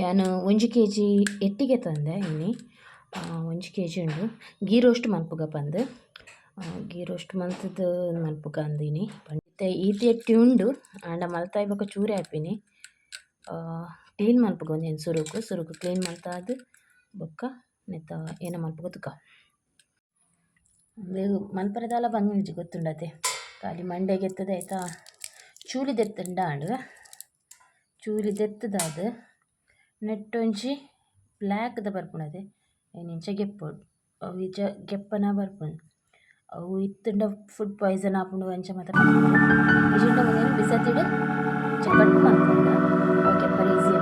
ಯಾನ್ ಒಂಜಿ ಕೆಜಿ ಎಟ್ಟಿಗೆ ತಂದೆ ಇನ್ನಿ ಒಂಜಿ ಕೆಜಿ ಉಂಡು ಗೀ ರೋಸ್ಟ್ ಮಲ್ಪುಗ ಪಂದ್. ಗೀ ರೋಸ್ಟ್ ಮಲ್ತದ ಮಲ್ಪುಗ ಅಂದಿನಿ. ಪಂಡಿತ, ಈತಿ ಎಟ್ಟಿ ಉಂಡು. ಆಂಡ ಮಲ್ತಾಯಿ ಬೊಕ ಚೂರೆ ಆಪಿನಿ. ಕ್ಲೀನ್ ಮನ್ಪುಗ ಒಂಜಿ ಸುರುಕು. ಸುರುಕು ಕ್ಲೀನ್ ಮಲ್ತಾದ್. ಬೊಕ್ಕ, ನೆತ್ತ ಏನ ಮಲ್ಪ ತುಕ ಮನ್ಪರದಾಲ ಮನ್ಪರೆ ದಾಲ ಬಂಗುಂಜಿ ಗೊತ್ತುಂಡತೆ. ಖಾಲಿ ಮಂಡೆಗೆತ್ತದ ಎತ್ತುದು ಐತ ಚೂಲಿ ದೆತ್ತಂಡ ಆಂಡ್ ಚೂಲಿ ದೆತ್ತುದಾದ್ ನೆಟ್ಟ್ ಒಂಜಿ ಬ್ಲ್ಯಾಕ್‌ದ ಬರ್ಪುಣದೆ ಏನಿಂಚ ಗೆಪ್ಪೊಡು ಅವು ಈಚ ಗೆಪ್ಪನ ಬರ್ಪುಂಡು ಅವು ಇತ್ತುಂಡ ಫುಡ್ ಪಾಯ್ಸನ್ ಆಪುಂಡು ಅಂಚ ಮಾತ್ರ ಬಿಸತಿಡು ಮುಂದೆನ್ ಮಾಡ್ಕೊಂಡ ಅವು ಗೆಪ್ಪರೆ ಈಸಿ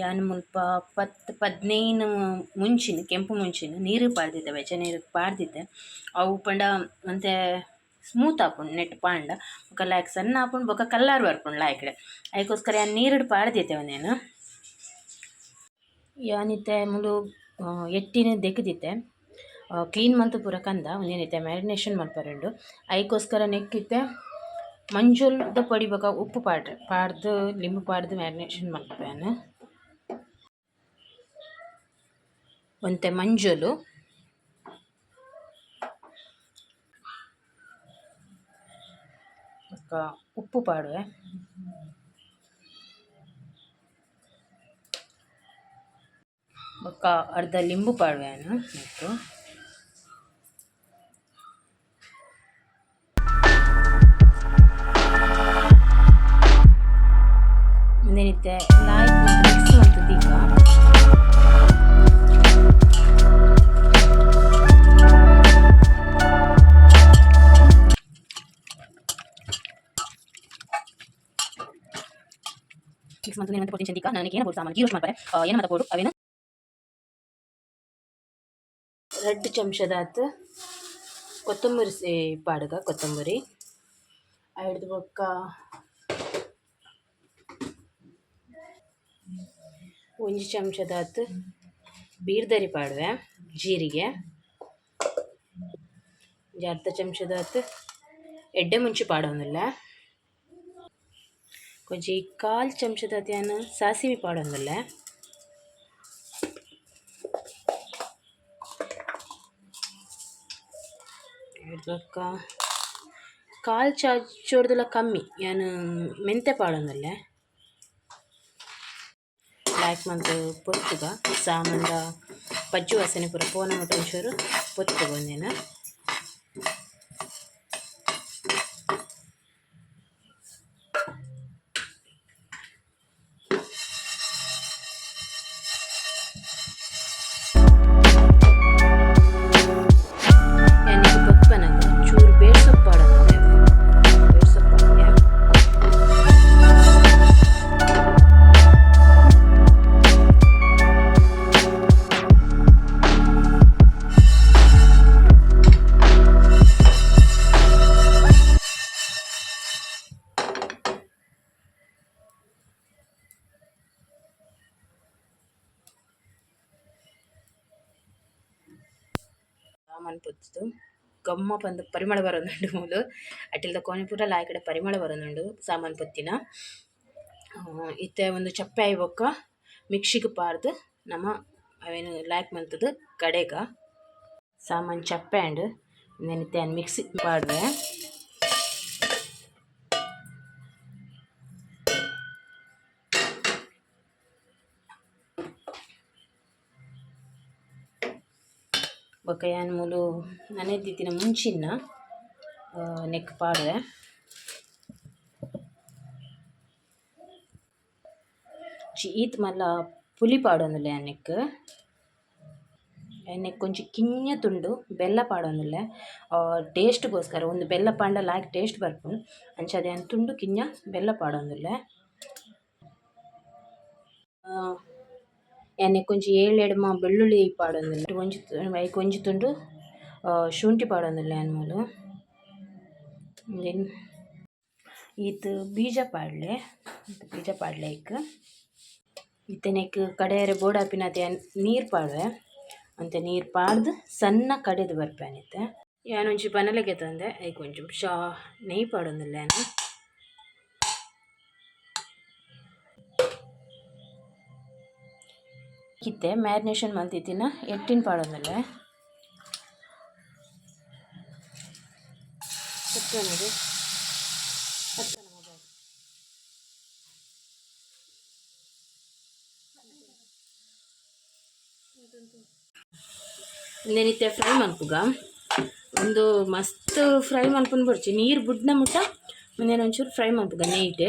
ಯಾನ್ ಮುಲ್ಪ ಪತ್, ಪದ್ನೈನ್ ಮುಂಚಿನ, ಕೆಂಪು ಮುಂಚಿನ ನೀರು ಪಾಡ್ದಿದ್ದೆ ಬೆಚ್ಚ ನೀರು ಪಾಡ್ದಿದ್ದೆ. ಅವು ಪಂಡ ಮತ್ತೆ ಸ್ಮೂತ್ ಹಾಕೊಂಡು, ನೆಟ್ ಪಾಂಡ, ಬೊಕ ಲಾಯ್ಕ್ ಸಣ್ಣ ಹಾಕೊಂಡು, ಬೊಕ ಕಲ್ಲರ್ ಬರ್ಪುಂಡು ಲಾಯ್ಕ್ಡೆ ಅದಕ್ಕೋಸ್ಕರ ಯಾನ್ ನೀರಿಡ್ ಪಾಡ್ದಿದ್ದೆ ಒಂದೆನ್ ಯಾನ್ ಇತ್ತೆ ಮೂಲು ಎಟ್ಟಿನ ದೆಕ್ಕದಿತ್ತೆ ಕ್ಲೀನ್ ಮಂತ್ ಪೂರ ಕಂದ ಒಂದೇನಿತ್ತೆ ಮ್ಯಾರಿನೇಷನ್ ಮಲ್ಪರೆ ಅದಕ್ಕೋಸ್ಕರ ನೆಕ್ಕಿತ್ತೆ ನೆಕ್ಕ್ ಪಡಿಬೇಕ ಮಂಜೊಲ್ದ ಪೊಡಿ ಬೊಕ ಉಪ್ಪು ಪಾಡ್ರೆ, ಪಾಡ್ದು, ಲಿಂಬು ಪಾಡ್ದು ಮ್ಯಾರಿನೇಷನ್ ಮಲ್ಪುವೆನ್ ಒಂತೆ ಮಂಜುಲು. ಉಪ್ಪು ಪಾಡುವೆ. ಬೊಕ್ಕ ಅರ್ಧ ಲಿಂಬು ಪಾಡುವೆ ಮತ್ತು ಉಂದೆನ್ ಏನಂತ ಪೊರ್ತಿನ ಚಂದಿಕ ನನಗೆ ಏನ ಬೋಡು ಸಾಮಾನು ಗೀ ರೋಸ್ಟ್ ಮಲ್ಪರೆ ಏನ ಮಾತ ಪೋಡು ಅವೇನು ರಡ್ಡ್ ಚಮಚದಾತ್ ಕೊತ್ತಂಬರಿ ಸೇ ಪಾಡುಗ ಕೊತ್ತಂಬರಿ ಐಡ್ದ್ ಬೊಕ್ಕ ಒಂಜಿ ಚಮಚದಾತ್ ಬೀರ್ದರಿ ಪಾಡುವೆ ಜೀರಿಗೆ ಒಂಜಿ ಅರ್ಧ ಚಮಚದಾತ್ ಎಡ್ಡೆ ಮುಂಚಿ ಪಾಡೊಂದುಲ್ಲ ಒಂಜಿ ಕಾಲ್ ಚಮಚದಾತ್ ಯಾನ್ ಸಾಸಿವೆ ಪಾಡೊಂದುಲ್ಲೆ ಐಡ್ ಬೊಕ್ಕ ಕಾಲ್ ಚಾಚುಡ್ದುಲ ಕಮ್ಮಿ ಯಾನ್ ಮೆಂತೆ ಪಾಡೊಂದುಲ್ಲೆ ಲಾಯ್ಕ್ ಮಂತ್ ಪೊರ್ತುಗ ಸಾಮಂಡ ಪಜ್ಜು ವಾಸನೆ ಪೂರ ಪೋನ ಮುಟ ಒಂಚೂರು ಪೊತ್ತುಗ ಸಾಮಾನು ಪೊತ್ತುದು ಗಮ್ಮ ಪಂದ್, ಪರಿಮಳ ಬರೊಂದುಂಡು ಮೂಲು. ಅಟ್ಟಿಲ್ದ ಕೋಣೆ ಪೂರ ಲಾಯ್ ಪರಿಮಳ ಬರೊಂದುಂಡು ಸಾಮಾನು ಪೊತ್ತಿನ. ಇತ್ತೆ ಒಂದು ಚಪ್ಪೆ ಆಯ್ ಬೊಕ್ಕ ಮಿಕ್ಸಿಗ್ ಪಾರ್ದು ನಮ ಅವೇನು ಲಾಯ್ಕ್ ಮಲ್ತದು ಕಡೆಗ. ಸಾಮಾನು ಚಪ್ಪೆ ಅಂಡ್ ನೆನಿತ್ತೆ ಮಿಕ್ಸಿ ಪಾಡ್ರೆ ಬೊಕ ಯಾನ್ ಮೂಲು ನನೆದ್ದಿತ್ತಿನ ಮುಂಚಿನ ನೆಕ್ ಪಾಡ್ರೆ ಈತ್ ಮಲ್ಲ ಪುಲಿ ಪಾಡೊಂದುಲ್ಲೆ ಅನ್ನೆಕ್ ಎಣ್ಣೆಕ್ ಕೊಂಚ ಕಿಂಜ ತುಂಡು ಬೆಲ್ಲ ಪಾಡೊಂದುಲ್ಲೆ ಟೇಸ್ಟ್ಗೋಸ್ಕರ ಒಂದು ಬೆಲ್ಲ ಪಾಂಡ ಲಾಗ್ ಟೇಸ್ಟ್ ಬರ್ಪುಂಡು ಅಂಚ ಆನ್ ತುಂಡು ಕಿಂಜ ಬೆಲ್ಲ ಪಾಡೊಂದುಲ್ಲೆ ಏಳು ಎಡ್ಮ ಮಾ ಬೆಳ್ಳುಳ್ಳಿ ಪಾಡೊಂದುಲ್ಲೆ. ಒಂಜಿ ಐಕ್ ಒಂಜಿ ತುಂಡು ಶುಂಠಿ ಪಾಡೊಂದುಲ್ಲೆ ಆನ್ ಮೂಲು. ಈತ್ ಬೀಜ ಪಾಡ್ಲೆ. ಬೀಜ ಪಾಡ್ಲೆ ಐಕ್ ಇತ್ತೆನೆಕ್ ಕಡೆಯರೆ ಬೋಡಾಪಿನತೆ ನೀರು ಪಾಡುವೆ. ಅಂತೆ ನೀರು ಪಾಡ್ದು ಸಣ್ಣ ಕಡೆದು ಬರ್ಪೇನಿತ್ತೆ. ಯಾನೊಂಜಿ ಪನಲೆಗೆ ತಂದೆ ಐಕ್ ಒಂಚೂರು ಶಾ ನೆಯ್ ಪಾಡೊಂದುಲ್ಲೆ ಆನ್ ಕಿತ್ತೆ, ಮ್ಯಾರಿನೇಷನ್ ಮಂತಿತ್ತಿನ ಎಟ್ಟಿನ ಪಾಡೊಂದುಲ್ಲೆ. ಮೇಲೆ ನೆನಿತ್ತೆ ಫ್ರೈ ಮಲ್ಪುಗ ಒಂದು ಮಸ್ತ್ ಫ್ರೈ ಮಾಡ್ಕೊಂಡು ಬರ್ಚಿ. ನೀರು ಬುಡ್ನ ಮುಟ್ಟ ಮುಂದೇನು ಒಂಚೂರು ಫ್ರೈ ನೈಟೆ. ನೆಯ್ಟೆ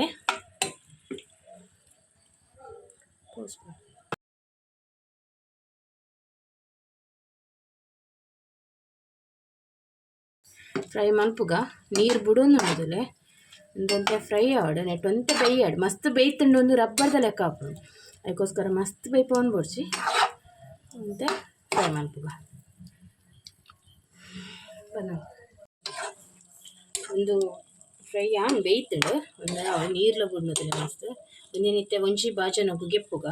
ಫ್ರೈ ಮಲ್ಪುಗ ನೀರು ಬುಡೊಂದು ಮೊದಲೇ. ಒಂದೊಂತೆ ಫ್ರೈ ಆವಡ್ ನೆಟ್ ಒಂತೆ ಬೇಯ್ಯಾಡ್ ಮಸ್ತ್ ಬೇಯ್ತಂಡು ಒಂದು ರಬ್ಬರ್ದ ಲೆಕ್ಕ ಆಪುಂಡು ಅದಕ್ಕೋಸ್ಕರ ಮಸ್ತ್ ಬೇಯ್ಪವನ್ ಬಿಡ್ಸಿ ಅಂತೆ ಫ್ರೈ ಮಲ್ಪುಗ ಒಂದು ಫ್ರೈ ಆನ್ ಬೇಯ್ತಂಡು. ಒಂದು ನೀರ್ಲ ಬುಡ್ನದಿಲ್ಲ ಮಸ್ತ್. ಒಂದಿನಿತ್ತೆ ಒಂಜಿ ಬಾಜನ ಗುಗೆಪ್ಪುಗ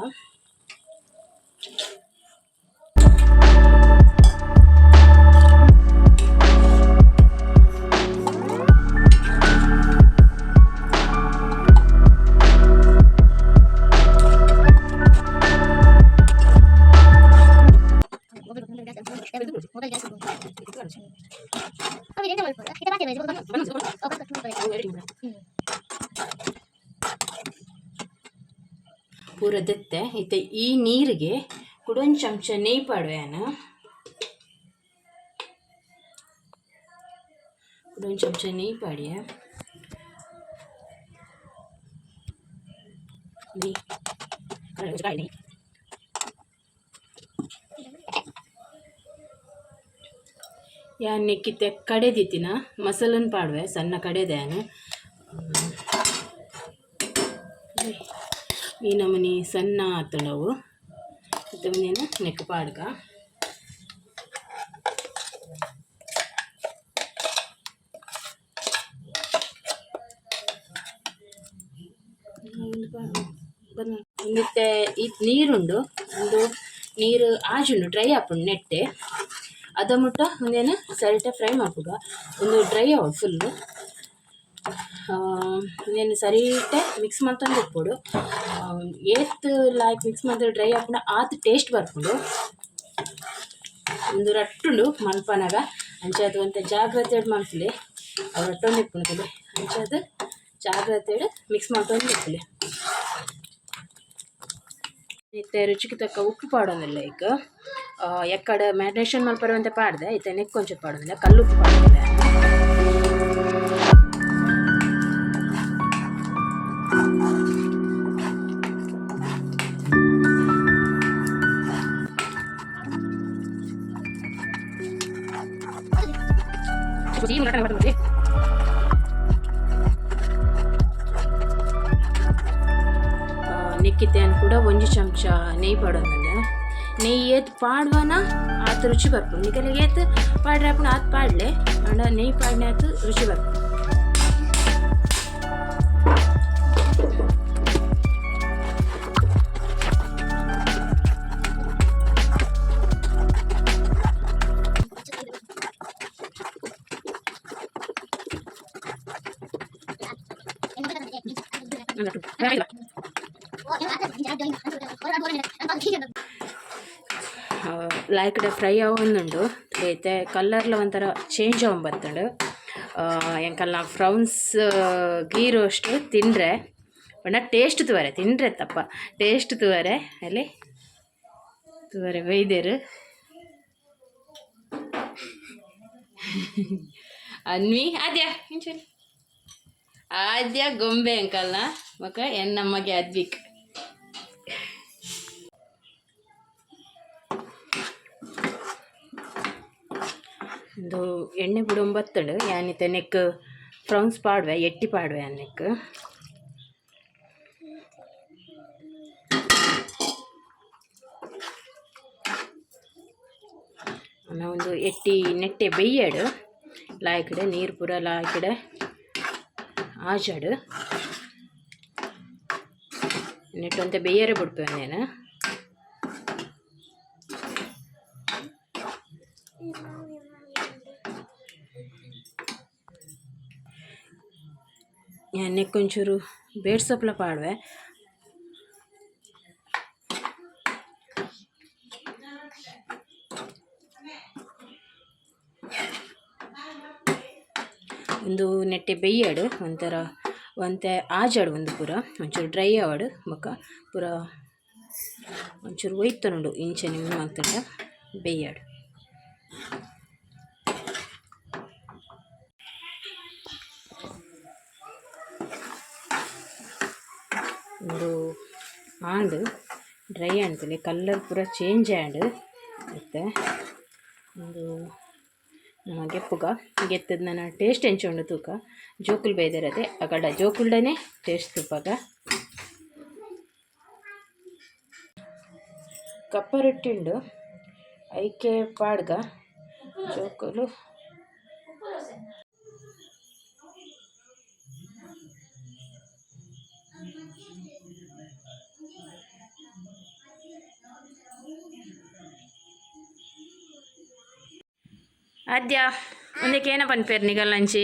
ಪೂರ ದೆತ್ತೆ ಇತ್ತೆ, ಈ ನೀರಿಗೆ ಕುಡೊಂದು ಚಮಚ ನೆಯ್ ಪಾಡುವೆ ನಾನು ಕುಡೊಂದು ಚಮಚ ನೆಯ್ ಪಾಡಿಯ. ನೆಯ್. ಕಿತ್ತೆ ಯಾನ್ ನೆಕ್ಕಿತ್ತೆ ಕಡೆದಿತ್ತಿನ ಮಸಾಲನ್ ಪಾಡುವೆ, ಸಣ್ಣ ಕಡೆದೆ ಈ ನಮೂನಿ ಸಣ್ಣ ಆತಳವು ಇದನ್ನೇನು ನೆಕ್ ಪಾಡ್ಗ. ಮತ್ತೆ ಇದು ನೀರುಂಡು, ಒಂದು ನೀರು ಆಜುಂಡು, ಡ್ರೈ ಆಪುಂಡು ನೆಟ್ಟೆ. ಅದ ಮುಟ್ಟ ಒಂದೇನು ಸರಿಟೆ ಫ್ರೈ ಮಾಡ್ಬೋದ ಒಂದು ಡ್ರೈ ಆವಡ್ ಫುಲ್ಲು ಏನು ಸರಿಟೆ ಮಿಕ್ಸ್ ಮಾಡ್ತಂದು ಇಟ್ಬೋದು ಏತ್ ಲಾಯ್ಕ್ ಮಿಕ್ಸ್ ಮಾಡಿದ್ರೆ ಡ್ರೈ ಆಗ ಆತ್ ಟೇಸ್ಟ್ ಬರ್ಪುಂಡು ಒಂದು ರಟ್ಟುಂಡು ಮನ್ಪನಾಗ. ಅಂಚೆ ಅದು ಅಂತ ಜಾಗ್ರತೆ ಮಾಡ್ತೀವಿ ಅವ್ರು ರಟ್ಟೊಂದು ಇಟ್ಕೊಳ್ತದೆ ಅಂಚಾದ ಜಾಗ್ರತೆ ಮಿಕ್ಸ್ ಮಾಡ್ಕೊಂಡು ಇಟ್ಕೊಲೆ ಮತ್ತು ರುಚಿಗೆ ತಕ್ಕ ಉಪ್ಪು ಪಾಡೋದಿಲ್ಲ ಈಗ. ಎಕ್ಕಡ ಮ್ಯಾರಿನೇಷನ್ ಅಂತ ಪಾಡ್ದೆ ಇತ್ತೆ ನೆಕ್ ಕೊಂಚ ಕಲ್ಲು ಕಲ್ಲುಪ್ಪು ಪಾಡೋದಿಲ್ಲ ನೆಕ್ಕಿದ್ದೇನು ಕೂಡ ಒಂಜಿ ಚಮಚ ನೆಯ್ नाही येत पाडवाना आत रुची भरपूर मी त्याला येत पाडले आपण आत पाडले आणि नाही पाडण्यात रुची भरपूर ಲಾಯ್ಕಡೆ ಫ್ರೈ ಆವೊಂದುಂಡು ಐತೆ ಕಲ್ಲರ್ಲ ಒಂಥರ ಚೇಂಜ್ ಆಗಿ ಎಂಕಲ್ ಎಂಕಲ್ನ ಫ್ರೌನ್ಸ್ ಗೀ ರೋಸ್ಟ್ ತಿಂಡ್ರೆ ಬಣ್ಣ ಟೇಸ್ಟ್ ತುವರೆ, ತಿಂದರೆ ತಪ್ಪ. ಟೇಸ್ಟ್ ತುವರೆ, ಅಲ್ಲಿ ತುವರೆ ವೈದ್ಯರು ಅನ್ವಿ, ಆದ್ಯ ಆದ್ಯ ಗೊಂಬೆ ಅಂಕಲ್ನ ಮಕ್ಕ ಎನ್ನಮ್ಮಗೆ ಅದ್ವಿಕ್. ಒಂದು ಎಣ್ಣೆ ಬಿಡು ಒಂಬತ್ತಡು ಯಾನಿತ ನೆಕ್ ಫ್ರೌನ್ಸ್ ಪಾಡುವೆ, ಎಟ್ಟಿ ಪಾಡ್ವೆ ಅನ್ನೆಕ್ ಒಂದು ಎಟ್ಟಿ ನೆಟ್ಟೆ ಬೆಯ್ಯಡು ಲಾಯ್ಕಡೆ ನೀರು ಪೂರ ಲಾಯ್ಕಡೆ ಆಜಾಡು. ನೆಟ್ಟಂತೆ ಬೆಯ್ಯರೆ ಬಿಡ್ತೇವೆ నేను ನೆಕ್ಕೊಂಚೂರು ಬೇಡ್ ಸೊಪ್ಪಲ ಪಾಡುವೆ. ಒಂದು ನೆಟ್ಟೆ ಬೆಯ್ಯಾಡು, ಒಂಥರ ಒಂತೆ ಆಜಾಡು ಒಂದು ಪೂರ, ಒಂಚೂರು ಡ್ರೈ ಆವಾಡು ಬೊಕ, ಪೂರ ಒಂಚೂರು ನೋಡು ಇಂಚೆ ನಿಮ್ಮ ಆಗ್ತಂಡ ಬೆಯ್ಯಾಡು ಒಂದು ಆಂಡ್ ಡ್ರೈ ಆಣ್ತಲೆ ಕಲ್ಲರ್ ಪೂರ ಚೇಂಜ್ ಆ್ಯಂಡ್ ಮತ್ತು ಒಂದು ಗೆಪ್ಪುಗ ಗೆತ್ತದ ನನ್ನ ಟೇಸ್ಟ್ ಹೆಂಚೊಂಡು ತೂಕ. ಜೋಕುಲ್ ಬೇಯ್ದಿರದೆ ಅಗಡ. ಜೋಕುಲ್ಡನೆ ಟೇಸ್ಟ್ ತುಪ್ಪಾಗ. ಕಪ್ಪ ರೊಟ್ಟಿಂಡು ಐಕೆ ಪಾಡ್ಗ ಜೋಕುಲು ಆದ್ಯ ಒಂದಕ್ಕೆ ಏನ ಪನ್ಪೇರು ನಿಗಲ್ ಲಂಚಿ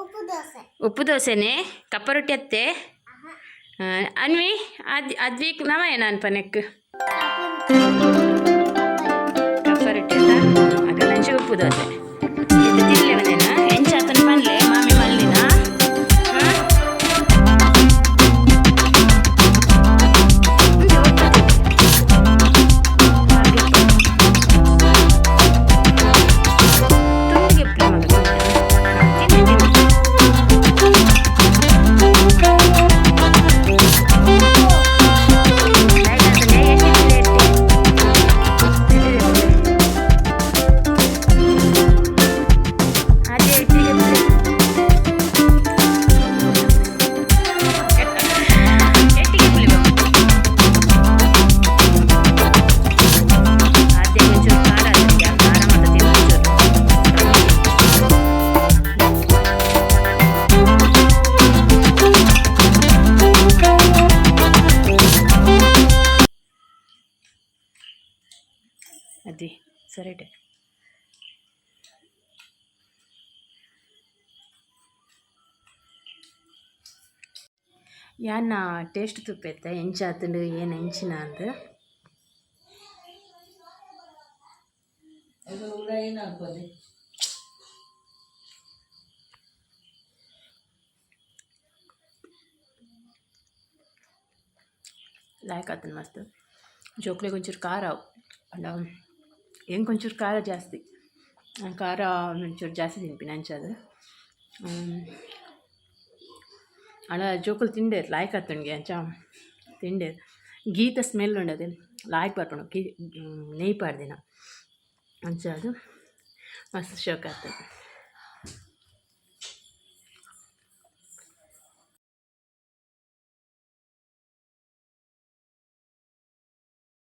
ಉಪ್ಪು ದೋಸೆ. ಉಪ್ಪು ದೋಸೆನೆ ಕಪ್ಪ ರೊಟ್ಟಿ ಅತ್ತೆ. ಅನ್ವಿ ಅದ್ ಅದ್ವಿಕ್ ನವ ಏನ ಅನ್ಪನೆಕ್ ಕಪ್ಪ ರೊಟ್ಟಿ ಅಲ್ಲ ಲಂಚಿ ಉಪ್ಪು ದೋಸೆ. ಇದು ಅದೇ ಯಾನ ಟೇಸ್ಟ್ ತುಪ್ಪೈತೆ ಹೆಂಚಾತಂಡು ಏನು ಹೆಂಚಿನ ಅಂದ ಲಾಯ್ಕ್ ಆತನ ಮಸ್ತ್ ಜೋಕ್ಲೆಗೆ ಒಂಚೂರು ಖಾರ ಅಲ್ಲ ಹೆಂಗೆ ಒಂಚೂರು ಖಾರ ಜಾಸ್ತಿ ನಾನ್ ಖಾರ ಒಂಚೂರು ಜಾಸ್ತಿ ತಿನ್ಪಿನ ಅಂಚದು ಜೋಕಲ್ ತಿಂಡೆ ಲಾಯ್ಕ್ ಆತನಿಗೆ ಅಂಚ ತಿಂಡೆ ಗೀತ ಸ್ಮೆಲ್ ಉಂಡದೆ ಲಾಯ್ಕ್ ಬರ್ಪಣು ಕಿ ನೇಯ್ಪಾಡ್ದಿನ ಅಂಚ ಅದು ಮಸ್ತ್ ಶೋಕ್ ಆಗ್ತದೆ